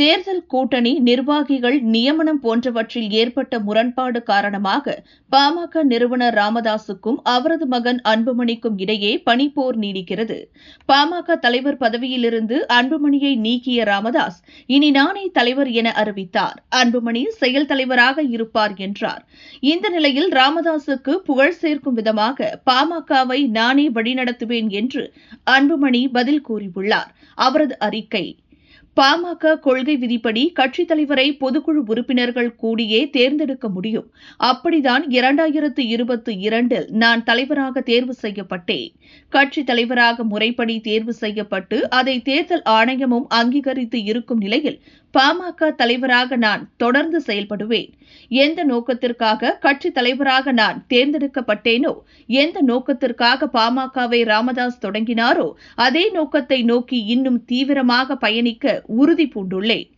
தேர்தல் கூட்டணி நிர்வாகிகள் நியமனம் போன்றவற்றில் ஏற்பட்ட முரண்பாடு காரணமாக பாமக நிறுவனர் ராமதாசுக்கும் அவரது மகன் அன்புமணிக்கும் இடையே பணிப்போர் நீடிக்கிறது. பாமக தலைவர் பதவியிலிருந்து அன்புமணியை நீக்கிய ராமதாஸ் இனி நானே தலைவர் என அறிவித்தார். அன்புமணி செயல் தலைவராக இருப்பார் என்றார். இந்த நிலையில் ராமதாசுக்கு புகழ் சேர்க்கும் விதமாக பாமகவை நானே வழிநடத்துவேன் என்று அன்புமணி பதில் கூறியுள்ளார். அவரது அறிக்கை. பாமக கொள்கை விதிப்படி கட்சித் தலைவரை பொதுக்குழு உறுப்பினர்கள் கூடியே தேர்ந்தெடுக்க முடியும். அப்படிதான் இரண்டாயிரத்து இருபத்தி இரண்டில் நான் தலைவராக தேர்வு செய்யப்பட்டேன். கட்சித் தலைவராக முறைப்படி தேர்வு செய்யப்பட்டு அதை தேர்தல் ஆணையமும் அங்கீகரித்து இருக்கும் நிலையில் பாமக தலைவராக நான் தொடர்ந்து செயல்படுவேன். எந்த நோக்கத்திற்காக கட்சி தலைவராக நான் தேர்ந்தெடுக்கப்பட்டேனோ எந்த நோக்கத்திற்காக பாமகவை ராமதாஸ் தொடங்கினாரோ அதே நோக்கத்தை நோக்கி இன்னும் தீவிரமாக பயணிக்க உறுதி பூண்டுள்ளேன்.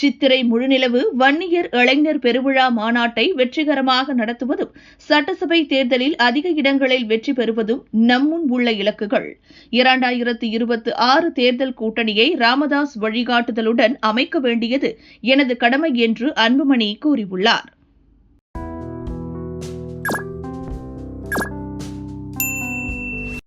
சித்திரை முழுநிலவு வன்னியர் இளைஞர் பெருவிழா மாநாட்டை வெற்றிகரமாக நடத்துவதும் சட்டசபை தேர்தலில் அதிக இடங்களில் வெற்றி பெறுவதும் நம்முன் உள்ள இலக்குகள். இரண்டாயிரத்து இருபத்தி ஆறு தேர்தல் கூட்டணியை ராமதாஸ் வழிகாட்டுதலுடன் அமைக்க வேண்டியது எனது கடமை என்று அன்புமணி கூறியுள்ளார்.